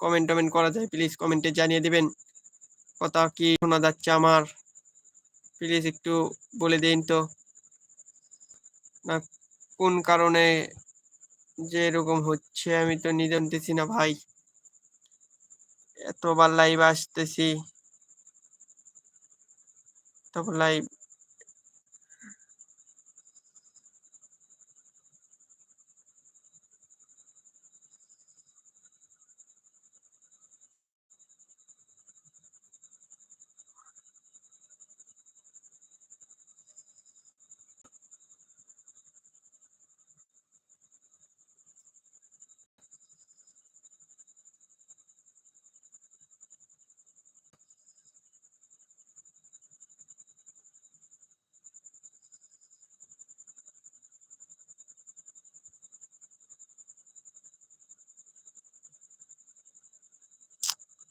Comment টমেন্ট করা যায় please কমেন্টে জানিয়ে দেবেন। কথা কি শোনা যাচ্ছে আমার? প্লিজ একটু বলে দিন তো। না, কোন কারণে যে এরকম হচ্ছে আমি তো নিজে জানতেছি না ভাই। এতবার লাইভ আসতেছি। তারপর লাইভ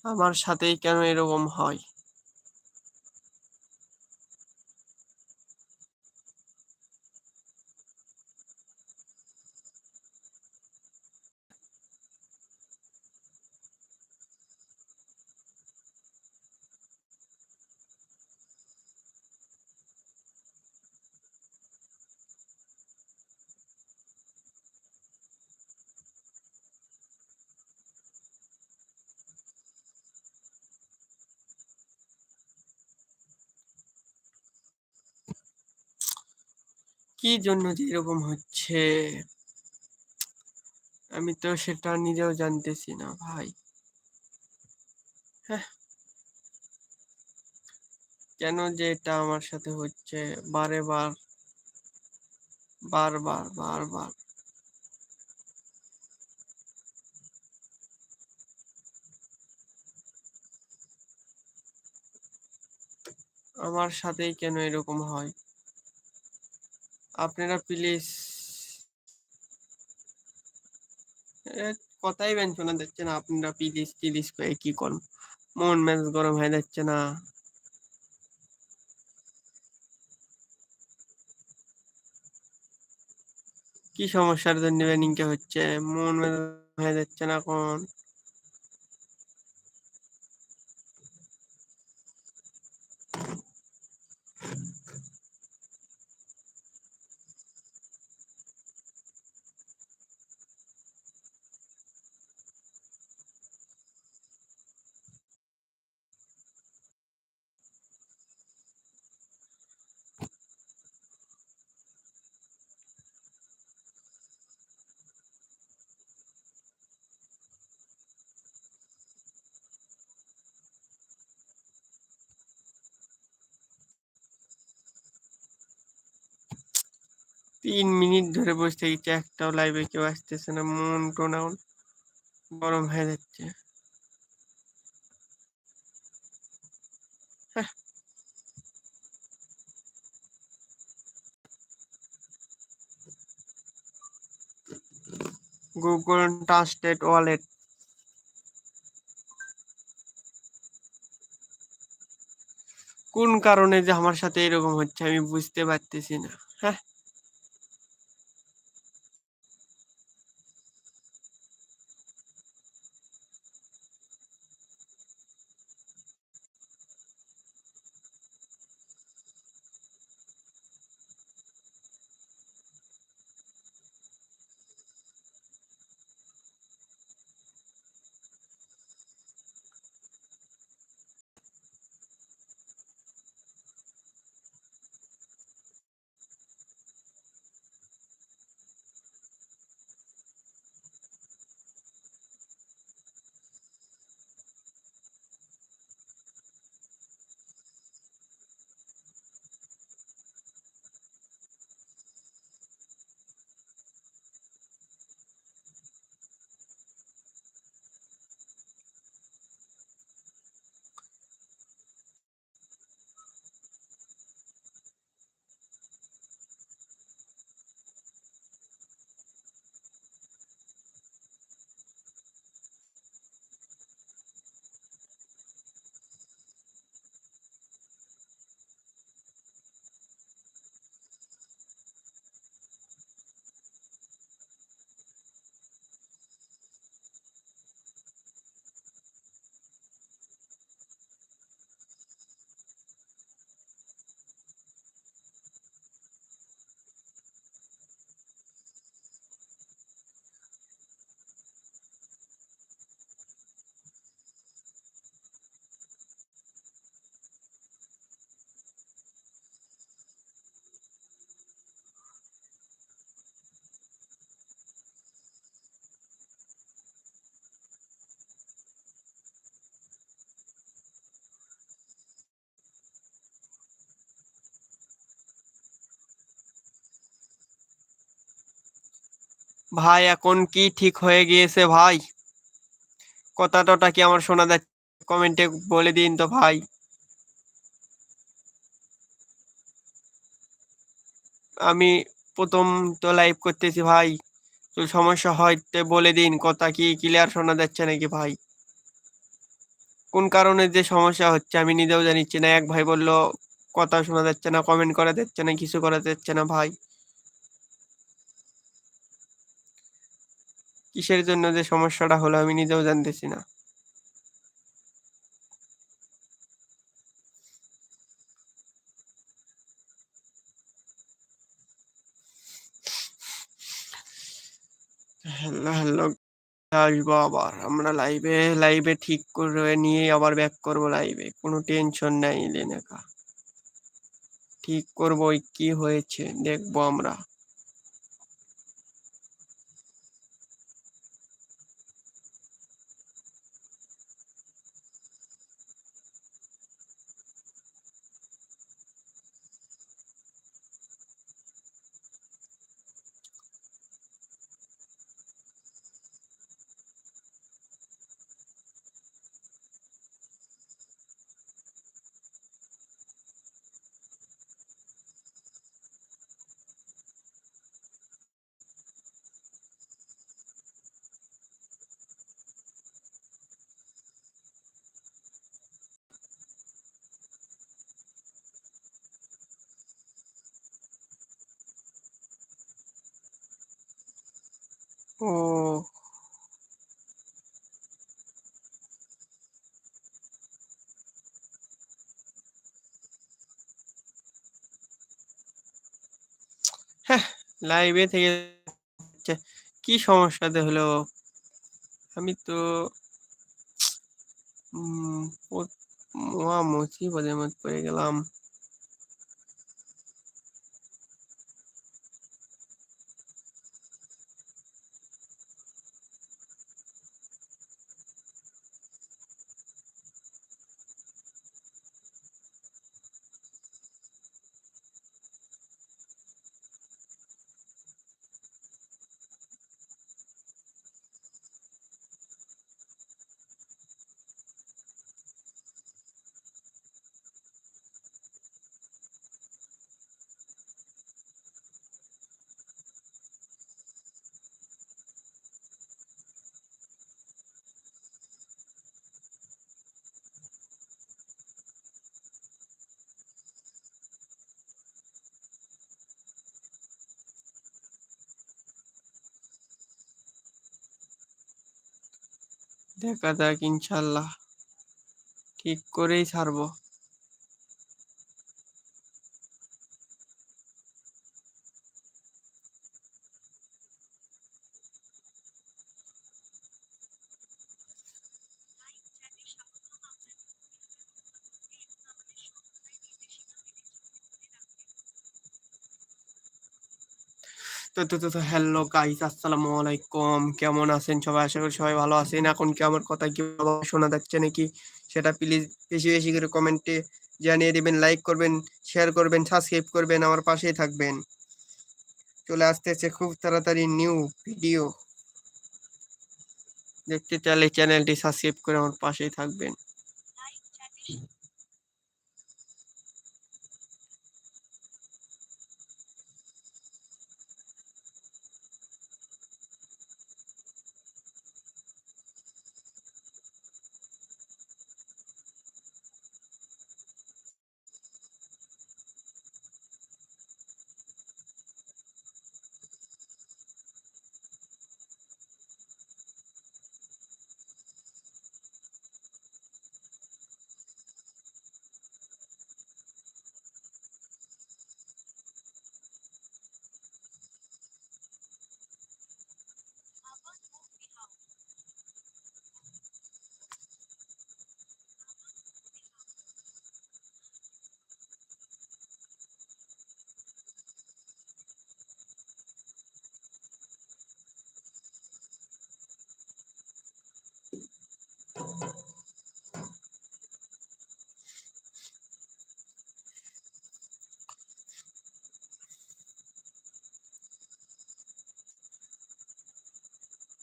আমার সাথেই কেন এরকম হয়? কি জন্য যে এরকম হচ্ছে? আমি তো সেটা নিজেও জানতেছি না ভাই। হ্যাঁ। কেন যে এটা আমার সাথে হচ্ছে? বারে বার বারবার বারবার আমার সাথেই কেন এরকম হয়? আপনারা প্লিজ কথাই বেন শোনা যাচ্ছে না, আপনারা প্লিজ প্লিজ করে কি করুন মন মেজ গরম হয়ে যাচ্ছে না। কি সমস্যার জন্য ব্যানিংটা হচ্ছে? মন মেজ হয়ে যাচ্ছে না এখন। তিন মিনিট ধরে বসে থেকেছি একটাও লাইভে কেউ আসতেছে না, মন টোন এখন গরম হয়ে যাচ্ছে। গুগল ট্রান্সলেট ওয়ালেট কোন কারণে যে আমার সাথে এরকম হচ্ছে আমি বুঝতে পারতেছি না। হ্যাঁ। ভাই, এখন কি ঠিক হয়ে গিয়েছে ভাই? কথাটা কি আমার শোনা যাচ্ছে? কমেন্টে বলে দিন তো ভাই। আমি প্রথম তো লাইভ করতেছি ভাই। তো সমস্যা হয় তো বলে দিন, কথা কি ক্লিয়ার শোনা যাচ্ছে নাকি ভাই? কোন কারণে যে সমস্যা হচ্ছে আমি নিজেও জানিচ্ছি না। এক ভাই বলল, কথা শোনা যাচ্ছে না কমেন্ট করা যাচ্ছে না, কিছু করা যাচ্ছে না ভাই। কিসের জন্য যে সমস্যাটা হলো আমি নিজেও জানতেছি না। হ্যালো হ্যালো আসব আবার আমরা লাইভে লাইভে ঠিক করে নিয়ে আবার ব্যাক করব লাইভে কোনো টেনশন নাই, লেনেকা। ঠিক করব কি হয়েছে, দেখব আমরা। ও হ্যাঁ লাইভে থেকে কি সমস্যাতে হলো? আমি তো মহা মুসিবতের মধ্যে পড়ে গেলাম। দেখা যাক ইনশাল্লাহ। ঠিক করেই ছাড়বো। তো হ্যালো গাইস আসসালামু আলাইকুম কেমন আছেন সবাই? আশা করি সবাই ভালো আছেন। এখন কি আমার কথা কি শোনা যাচ্ছে নাকি? সেটা প্লিজ বেশি বেশি করে কমেন্টে জানিয়ে দিবেন লাইক করবেন শেয়ার করবেন সাবস্ক্রাইব করবেন, আমার পাশেই থাকবেন। চলে আসতেছে খুব তাড়াতাড়ি নিউ ভিডিও দেখতে চাইলে চ্যানেলটি সাবস্ক্রাইব করে আমার পাশেই থাকবেন।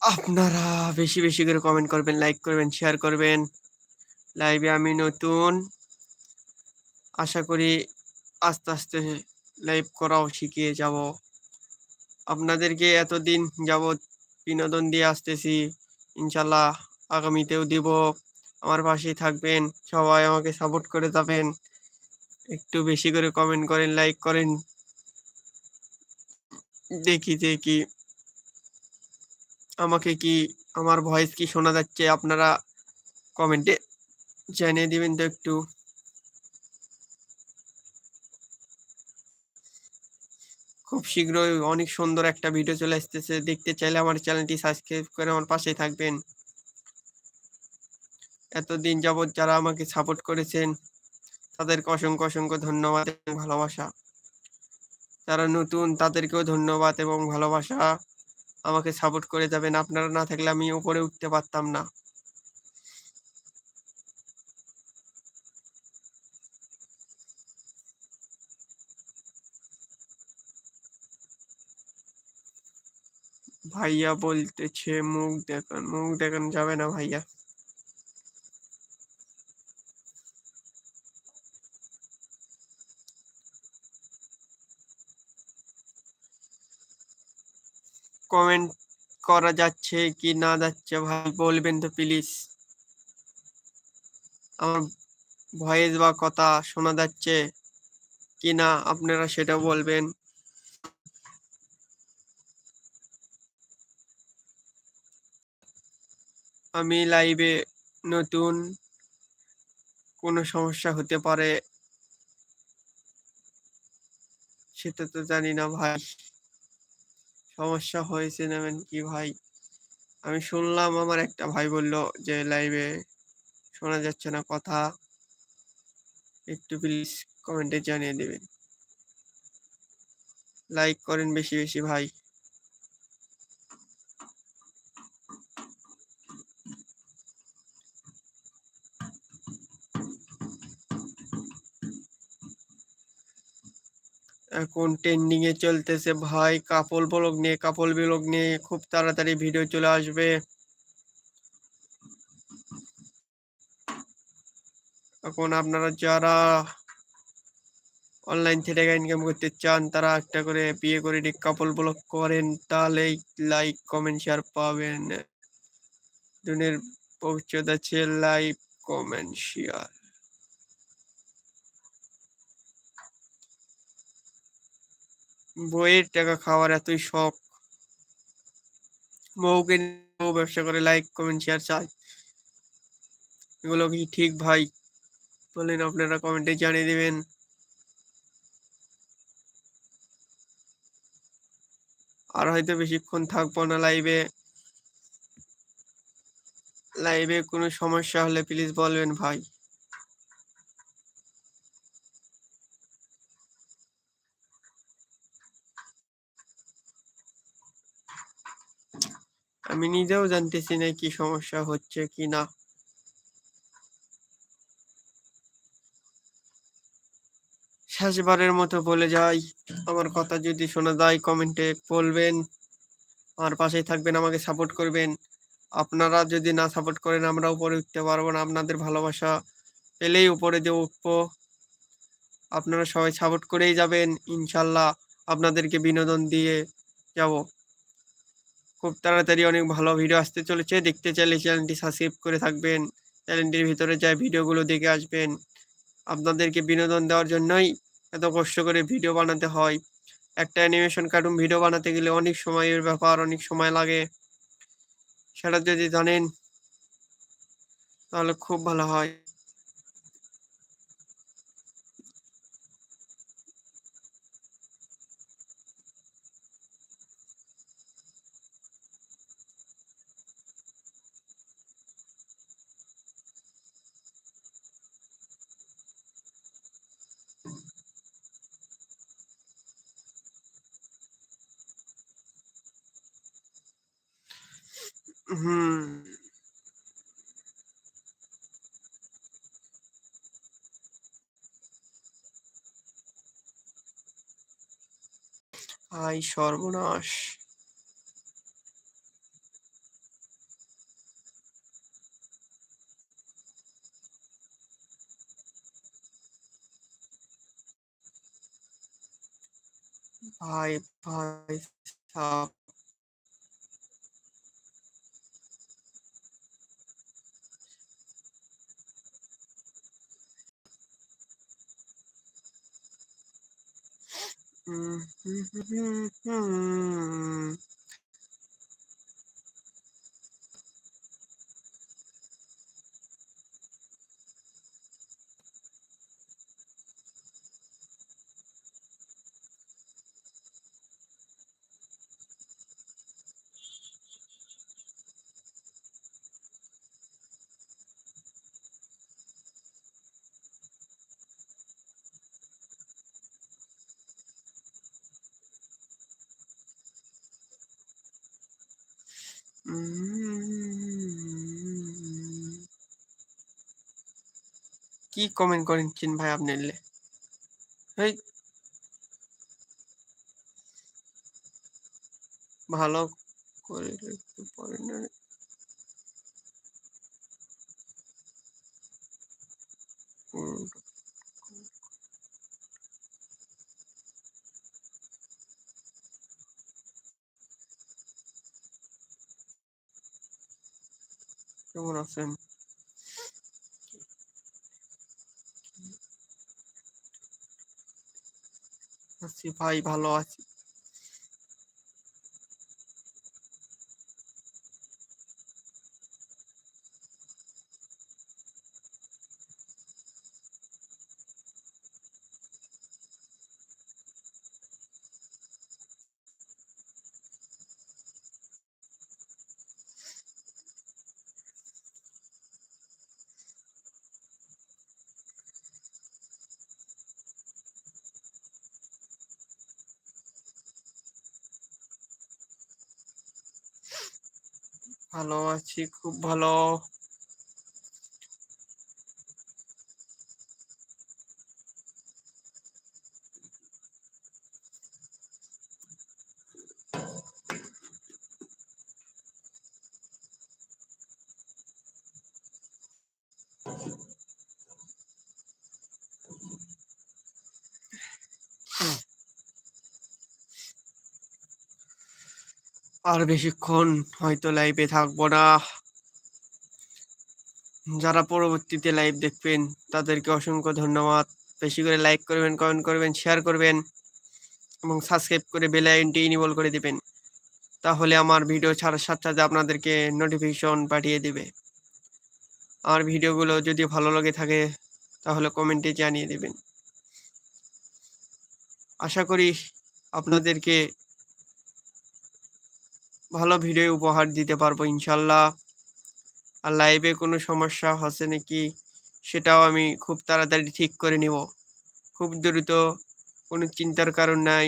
আপনারা বেশি বেশি করে কমেন্ট করবেন লাইক করবেন শেয়ার করবেন। লাইভে আমি নতুন। আশা করি আস্তে আস্তে লাইভ করাও শিখিয়ে যাব। আপনাদেরকে এতদিন যাবৎ বিনোদন দিয়ে আসতেছি। ইনশাল্লাহ আগামীতেও দিব। আমার পাশেই থাকবেন। সবাই আমাকে সাপোর্ট করে যাবেন। একটু বেশি করে কমেন্ট করেন লাইক করেন। দেখি দেখি। আমাকে কি, আমার ভয়েস কি শোনা যাচ্ছে? আপনারা কমেন্টে জানিয়ে দিবেন তো একটু। খুব শীঘ্রই অনেক সুন্দর একটা ভিডিও চলে আসতেছে। দেখতে চাইলে আমার চ্যানেলটি সাবস্ক্রাইব করে আমার পাশেই থাকবেন। এতদিন যাবৎ যারা আমাকে সাপোর্ট করেছেন, তাদেরকে অসংখ্য অসংখ্য ধন্যবাদ এবং ভালোবাসা। যারা নতুন, তাদেরকেও ধন্যবাদ এবং ভালোবাসা। আমাকে সাপোর্ট করে যাবেন। আপনারা না থাকলে আমি উপরে উঠতে পারতাম না। ভাইয়া বলতেছে, মুখ দেখান মুখ দেখান যাবে না ভাইয়া। কমেন্ট করা যাচ্ছে কি না যাচ্ছে ভাই, বলবেন তো প্লিজ আমার ভয়েস বা কথা শোনা যাচ্ছে কি না আপনারা সেটা বলবেন। আমি লাইভে নতুন, কোনো সমস্যা হতে পারে, সেটা তো জানি না ভাই। সমস্যা হয়েছে নেবেন কি ভাই। আমি শুনলাম আমার একটা ভাই বলল যে লাইভে শোনা যাচ্ছে না কথা। একটু প্লিজ কমেন্টে জানিয়ে দেবেন। লাইক করেন বেশি বেশি ভাই। এখন ট্রেন্ডিং এ চলতেছে ভাই কাপল ব্লগ নিয়ে কাপল ব্লগ নিয়ে খুব তাড়াতাড়ি ভিডিও চলে আসবে। এখন আপনারা যারা অনলাইন থেকে ইনকাম করতে চান, তারা একটা করে বিয়ে করে নিয়ে কাপল ব্লগ করেন, তাহলেই লাইক কমেন্ট শেয়ার পাবেন। দুনের ভবিষ্যৎ আছে লাইক কমেন্ট শেয়ার বইয়ের টাকা খাওয়ার এতই শখ। বউকে বউ ব্যবসা করে লাইক কমেন্ট শেয়ার চাই। এগুলো কি ঠিক ভাই? বলেন আপনারা কমেন্টে জানিয়ে দেবেন। আর হয়তো বেশিক্ষণ থাকব না লাইভে লাইভে কোনো সমস্যা হলে প্লিজ বলবেন ভাই। আমি নিজেও জানতেছি না কি সমস্যা হচ্ছে কি না। শেষবারের মতো বলে যাই, আমার কথা যদি শোনা যায়, কমেন্টে বলবেন। আমার পাশেই থাকবেন, আমাকে সাপোর্ট করবেন। আপনারা যদি না সাপোর্ট করেন আমরা উপরে উঠতে পারব না। আপনাদের ভালোবাসা পেলেই উপরে দিয়ে উঠবো। আপনারা সবাই সাপোর্ট করেই যাবেন, ইনশাল্লাহ আপনাদেরকে বিনোদন দিয়ে যাব। খুব তাড়াতাড়ি অনেক ভালো ভিডিও আসতে চলেছে। দেখতে চাইলে চ্যানেলটি সাবস্ক্রাইব করে থাকবেন। চ্যানেলটির ভিতরে যায় ভিডিওগুলো দেখে আসবেন। আপনাদেরকে বিনোদন দেওয়ার জন্যই এত কষ্ট করে ভিডিও বানাতে হয়। একটা অ্যানিমেশন কার্টুন ভিডিও বানাতে গেলে অনেক সময়ের ব্যাপার, অনেক সময় লাগে। সেটা যদি জানেন, তাহলে খুব ভালো হয়। হুম। আয় সর্বনাশ! ভাই, ভাই সাব হুম কি কমেন্ট করেন চিন ভাই আপনি এই ভালো করে লিখতে কেমন আছেন আছি ভাই ভালো আছি। ভালো আছি খুব ভালো। আর বেশিক্ষণ হয়তো লাইভে থাকব না। যারা পরবর্তীতে লাইভ দেখবেন, তাদেরকে অসংখ্য ধন্যবাদ। বেশি করে লাইক করবেন কমেন্ট করবেন শেয়ার করবেন এবং সাবস্ক্রাইব করে বেল ইনেবল করে দিবেন। তাহলে আমার ভিডিও ছাড়ার সাথে সাথে আপনাদেরকে নোটিফিকেশন পাঠিয়ে দিবে। আমার ভিডিওগুলো যদি ভালো লাগে থাকে, তাহলে কমেন্টে জানিয়ে দেবেন। আশা করি আপনাদেরকে ভালো ভিডিও উপহার দিতে পারব, ইনশাল্লাহ। আর লাইভে কোনো সমস্যা হচ্ছে নাকি, সেটাও আমি খুব তাড়াতাড়ি ঠিক করে নিব। খুব দ্রুত, কোনো চিন্তার কারণ নাই।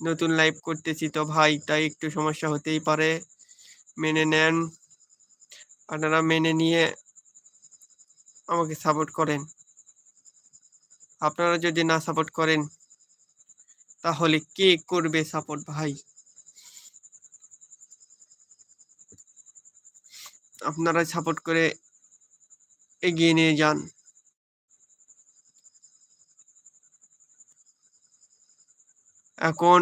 নতুন লাইভ করতেছি তো ভাই, তাই একটু সমস্যা হতেই পারে। মেনে নেন। আপনারা মেনে নিয়ে আমাকে সাপোর্ট করেন। আপনারা যদি না সাপোর্ট করেন তাহলে কে করবে সাপোর্ট ভাই? আপনারা সাপোর্ট করে এগিয়ে নিয়ে যান। এখন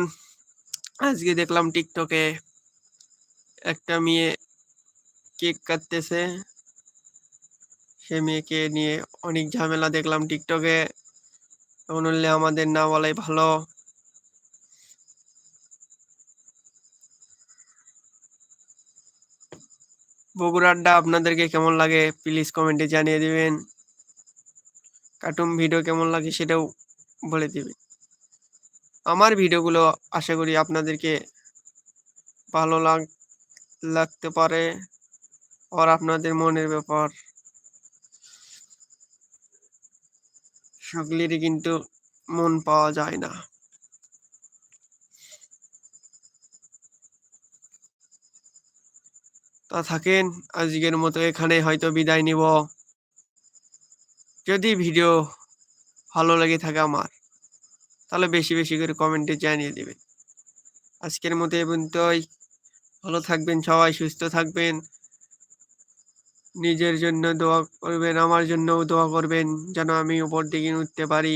আজকে দেখলাম টিকটকে একটা মেয়ে কেক কাটতেছে। সে মেয়েকে নিয়ে অনেক ঝামেলা দেখলাম টিকটকে হলে আমাদের না বলাই ভালো। বগুড়ারটা আপনাদেরকে কেমন লাগে প্লিজ কমেন্টে জানিয়ে দিবেন। কার্টুন ভিডিও কেমন লাগে সেটাও বলে দিবেন। আমার ভিডিওগুলো আশা করি আপনাদেরকে ভালো লাগ লাগতে পারে আর আপনাদের মনের ব্যাপার। সকলেরই কিন্তু মন পাওয়া যায় না। তা থাকেন, আজকের মতো এখানে হয়তো বিদায় নিব। যদি ভিডিও ভালো লেগে থাকে আমার, তাহলে বেশি বেশি করে কমেন্টে জানিয়ে দেবেন। আজকের মতো এ ভালো থাকবেন সবাই, সুস্থ থাকবেন। নিজের জন্য দোয়া করবেন, আমার জন্যও দোয়া করবেন, যেন আমি উপর দিকে উঠতে পারি।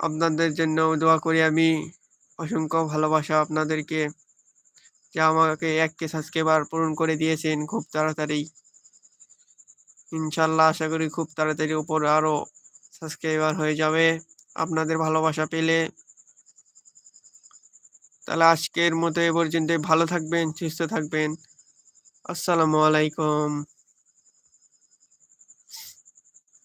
আপনাদের জন্য দোয়া করি আমি। অসংখ্য ভালোবাসা আপনাদেরকে। যে আমাকে এক এককে সাবস্ক্রাইবার পূরণ করে দিয়েছেন খুব তাড়াতাড়ি। ইনশাল্লাহ আশা করি খুব তাড়াতাড়ি উপরে আরও সাবস্ক্রাইবার হয়ে যাবে। আপনাদের ভালোবাসা পেলে। তাহলে আজকের মতো এ পর্যন্ত ভালো থাকবেন, সুস্থ থাকবেন। আসসালামু আলাইকুম।